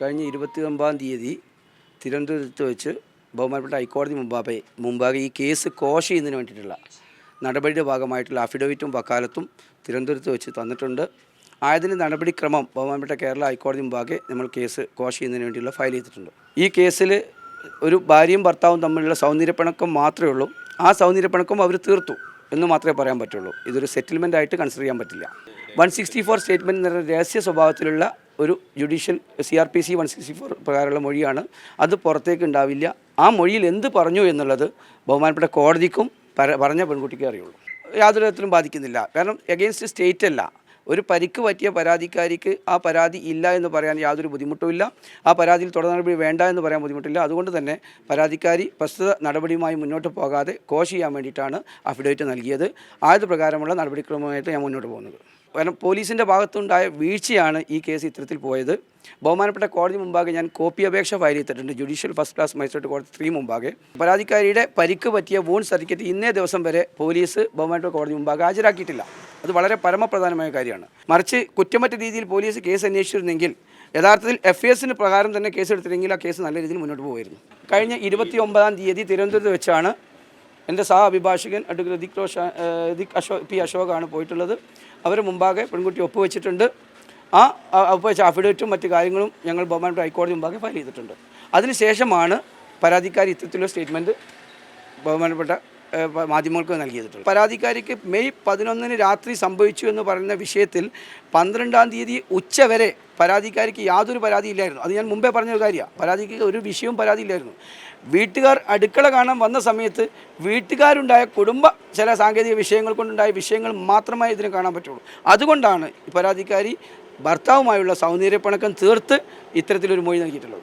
കഴിഞ്ഞ ഇരുപത്തി ഒമ്പതാം തീയതി തിരുവനന്തപുരത്ത് വെച്ച് ബഹുമാനപ്പെട്ട ഹൈക്കോടതി മുമ്പാകെ മുമ്പാകെ ഈ കേസ് കോഷ് ചെയ്യുന്നതിന് വേണ്ടിയിട്ടുള്ള നടപടിയുടെ ഭാഗമായിട്ടുള്ള അഫിഡവിറ്റും വക്കാലത്തും തിരുവനന്തപുരത്ത് വെച്ച് തന്നിട്ടുണ്ട്. ആയതിന് നടപടിക്രമം ബഹുമാനപ്പെട്ട കേരള ഹൈക്കോടതി മുമ്പാകെ നമ്മൾ കേസ് കോഷ് ചെയ്യുന്നതിന് വേണ്ടിയുള്ള ഫയൽ ചെയ്തിട്ടുണ്ട്. ഈ കേസിൽ ഒരു ഭാര്യയും ഭർത്താവും തമ്മിലുള്ള സൗന്ദര്യപ്പിണക്കം മാത്രമേ ഉള്ളൂ. ആ സൗന്ദര്യപ്പിണക്കം അവർ തീർത്തു എന്ന് മാത്രമേ പറയാൻ പറ്റുള്ളൂ. ഇതൊരു സെറ്റിൽമെന്റ് ആയിട്ട് കൺസിഡർ ചെയ്യാൻ പറ്റില്ല. വൺ സിക്സ്റ്റി ഫോർ സ്റ്റേറ്റ്മെന്റ് എന്ന രഹസ്യ സ്വഭാവത്തിലുള്ള ഒരു judicial C R P C one sixty four പ്രകാരമുള്ള മൊഴിയാണ്. അത് പുറത്തേക്ക് ഉണ്ടാവില്ല ആ മൊഴിയിൽ എന്ത് പറഞ്ഞു എന്നുള്ളത് ബഹുമാനപ്പെട്ട കോടതിക്കും പറഞ്ഞ പെൺകുട്ടിക്കേ അറിയുള്ളൂ. യാതൊരു തരത്തിലും ബാധിക്കുന്നില്ല. കാരണം എഗെയിൻസ്റ്റ് സ്റ്റേറ്റ് അല്ല. ഒരു പരിക്ക് പറ്റിയ പരാതിക്കാരിക്ക് ആ പരാതി ഇല്ല എന്ന് പറയാൻ യാതൊരു ബുദ്ധിമുട്ടുമില്ല ആ പരാതിയിൽ തുടർ നടപടി വേണ്ട എന്ന് പറയാൻ ബുദ്ധിമുട്ടില്ല. അതുകൊണ്ട് തന്നെ പരാതിക്കാരി പ്രസ്തുത നടപടിയുമായി മുന്നോട്ട് പോകാതെ കോഷ് ചെയ്യാൻ വേണ്ടിയിട്ടാണ് അഫിഡവിറ്റ് നൽകിയത്. ആയത് പ്രകാരമുള്ള നടപടിക്രമമായിട്ട് ഞാൻ മുന്നോട്ട് പോകുന്നത്. കാരണം പോലീസിന്റെ ഭാഗത്തുണ്ടായ വീഴ്ചയാണ് ഈ കേസ് ഇത്തരത്തിൽ പോയത്. ബഹുമാനപ്പെട്ട കോടതി മുമ്പാകെ ഞാൻ കോപ്പി അപേക്ഷ ഫയൽ ചെയ്തിട്ടുണ്ട്. ജുഡീഷ്യൽ ഫസ്റ്റ് ക്ലാസ് മജിസ്ട്രേറ്റ് കോടതി ത്രീ മുമ്പാകെ. പരാതിക്കാരിയുടെ പരിക്ക് പറ്റിയ വൂൺ സർട്ടിഫിക്കറ്റ് ഇന്നേ ദിവസം വരെ പോലീസ് ബഹുമാനപ്പെട്ട കോടതി മുമ്പാകെ ഹാജരാക്കിയിട്ടില്ല. അത് വളരെ പരമപ്രധാനമായ കാര്യമാണ്. മറിച്ച് കുറ്റമറ്റ രീതിയിൽ പോലീസ് കേസ് അന്വേഷിച്ചിരുന്നെങ്കിൽ യഥാർത്ഥത്തിൽ എഫ് എസിന് പ്രകാരം തന്നെ കേസ് എടുത്തിരുന്നെങ്കിൽ ആ കേസ് നല്ല രീതിയിൽ മുന്നോട്ട് പോകുമായിരുന്നു കഴിഞ്ഞ ഇരുപത്തി ഒമ്പതാം തീയതി തിരുവനന്തപുരത്ത് വെച്ചാണ് എന്റെ സഹ അഭിഭാഷകൻ അഡ്വക്കേറ്റ് ഋതിക് റോഷ ഋതിക് അശോ പി അശോകാണ് പോയിട്ടുള്ളത്. അവർ മുമ്പാകെ പെൺകുട്ടി ഒപ്പുവെച്ചിട്ടുണ്ട്. ആ ഒപ്പ് ഒപ്പുവെച്ച അഫിഡവിറ്റും മറ്റു കാര്യങ്ങളും ഞങ്ങൾ ബഹുമാനപ്പെട്ട ഹൈക്കോടതി മുമ്പാകെ ഫയൽ ചെയ്തിട്ടുണ്ട്. അതിനുശേഷമാണ് പരാതിക്കാരി ഇത്തരത്തിലുള്ള സ്റ്റേറ്റ്മെന്റ് ബഹുമാനപ്പെട്ട മാധ്യമങ്ങൾക്ക് നൽകിയിട്ടുണ്ട് പരാതിക്കാരിക്ക് മെയ് പതിനൊന്നിന് രാത്രി സംഭവിച്ചു എന്ന് പറയുന്ന വിഷയത്തിൽ പന്ത്രണ്ടാം തീയതി ഉച്ചവരെ പരാതിക്കാരിക്ക് യാതൊരു പരാതി ഇല്ലായിരുന്നു അത് ഞാൻ മുമ്പേ പറഞ്ഞ ഒരു കാര്യമാണ്. പരാതിക്ക് ഒരു വിഷയവും പരാതി ഇല്ലായിരുന്നു വീട്ടുകാർ അടുക്കള കാണാൻ വന്ന സമയത്ത് വീട്ടുകാരുണ്ടായ കുടുംബ ചില സാങ്കേതിക വിഷയങ്ങൾ കൊണ്ടുണ്ടായ വിഷയങ്ങൾ മാത്രമേ ഇതിന് കാണാൻ പറ്റുള്ളൂ. അതുകൊണ്ടാണ് പരാതിക്കാരി ഭർത്താവുമായുള്ള സൗന്ദര്യപ്പണക്കം തീർത്ത് ഇത്തരത്തിലൊരു മൊഴി നൽകിയിട്ടുള്ളത്.